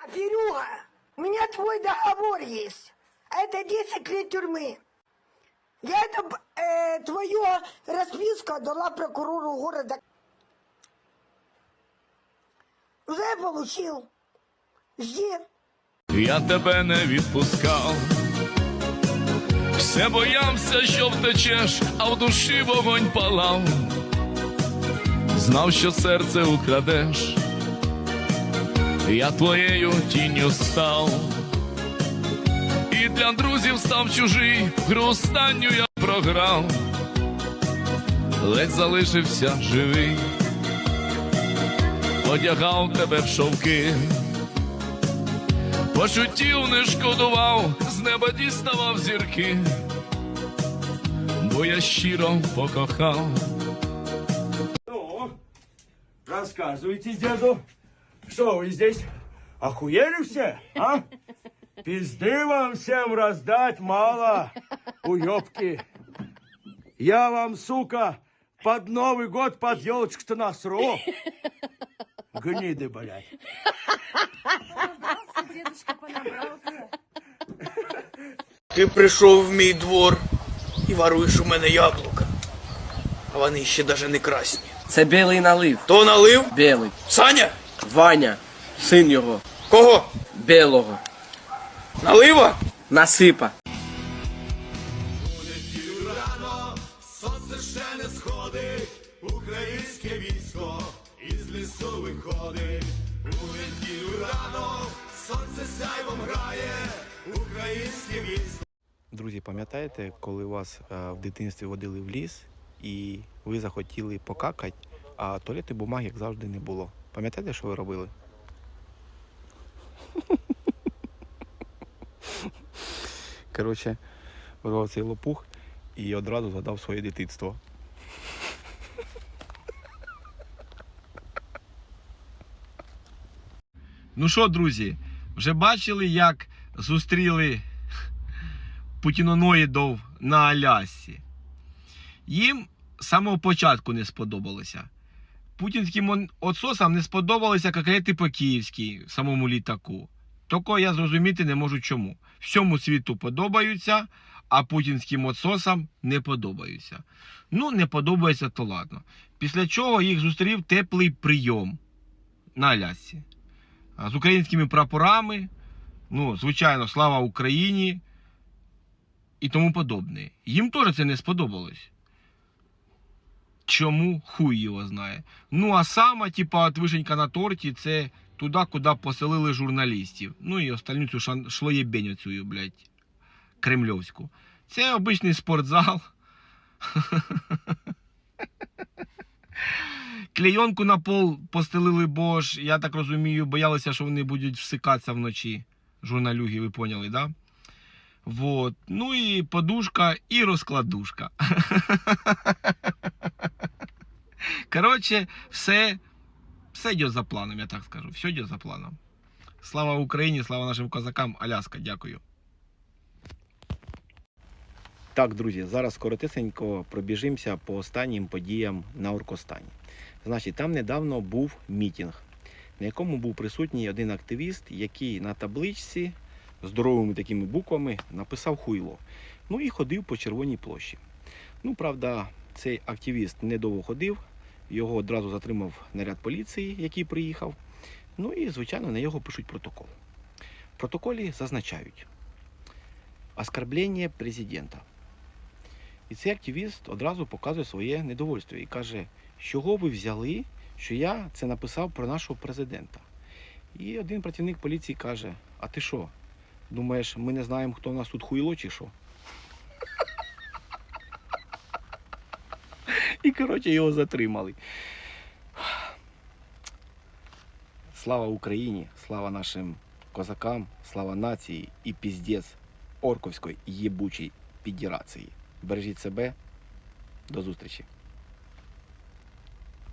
Серега, у меня твой договор есть. А Это 10 лет тюрьмы. Я это, б- э, твою расписку дала прокурору города. Уже получил. Жди. Я тебе не відпускав. Все боявся, що втечеш, а в душі вогонь палав. Знав, що серце украдеш, я твоєю тінню став. І для друзів став чужий, гростанню я програв, ледь залишився живий, одягав тебе в шовки. Почуттів не шкодував, з неба діставав зірки, бо я щиро покохав. Ну, рассказывайте, деду, что вы здесь охуели все, а? Пизды вам всем раздать мало, уёбки. Я вам, сука, под Новый год под елочку-то насру. Гниды, блядь. Дедушка понабрался. Ти прийшов в мій двор і воруєш у мене яблука. А вони ще даже не красні. Це білий налив. То налив? Білий. Саня? Ваня, син його, Кого? білого. Налива? Насипа. Друзі, пам'ятаєте, коли вас е, в дитинстві водили в ліс і ви захотіли покакати, а туалетної бумаги, як завжди, не було. Пам'ятаєте, що ви робили? Коротше, вирвав цей лопух і одразу згадав своє дитинство. Ну що, друзі, вже бачили, як зустріли путіноноїдов на Алясці? Їм з самого початку не сподобалося. Путінським отсосам не сподобалися котлети по-київськи в самому літаку. Тільки я зрозуміти не можу чому. Всьому світу подобаються, а путінським отсосам не подобаються. Ну, не подобається, то ладно. Після чого їх зустрів теплий прийом на Алясці з українськими прапорами. Ну, звичайно, слава Україні і тому подобне. Їм теж це не сподобалось. Чому хуй його знає? Ну, а сама, типа, от вишенька на торті, це туди, куди поселили журналістів. Ну і остальню цю шан... шлоєбень оцю, блядь, кремльовську. Це обичний спортзал. Клейонку на пол постелили, бо ж, я так розумію, боялися, що вони будуть всикатися вночі. Журналюги, ви поняли, да? Вот. Ну і подушка, і розкладушка. Коротше, все, все йде за планом, я так скажу. Все йде за планом. Слава Україні, слава нашим козакам. Аляска, дякую. Так, друзі, зараз коротесенько пробіжимося по останнім подіям на Оркостані. Значить, там недавно був мітінг, на якому був присутній один активіст, який на табличці здоровими такими буквами написав хуйло. Ну і ходив по червоній площі. Ну, правда, цей активіст недовго ходив, його одразу затримав наряд поліції, який приїхав. Ну і, звичайно, на його пишуть протокол. В протоколі зазначають оскорблення президента. І цей активіст одразу показує своє недовольство і каже, з чого ви взяли, що я це написав про нашого президента. І один працівник поліції каже: А ти що? Думаєш, ми не знаємо, хто в нас тут хуйло чи що? І, коротше, його затримали. Слава Україні, слава нашим козакам, слава нації і піздець орковської єбучої підірації. Бережіть себе. До зустрічі.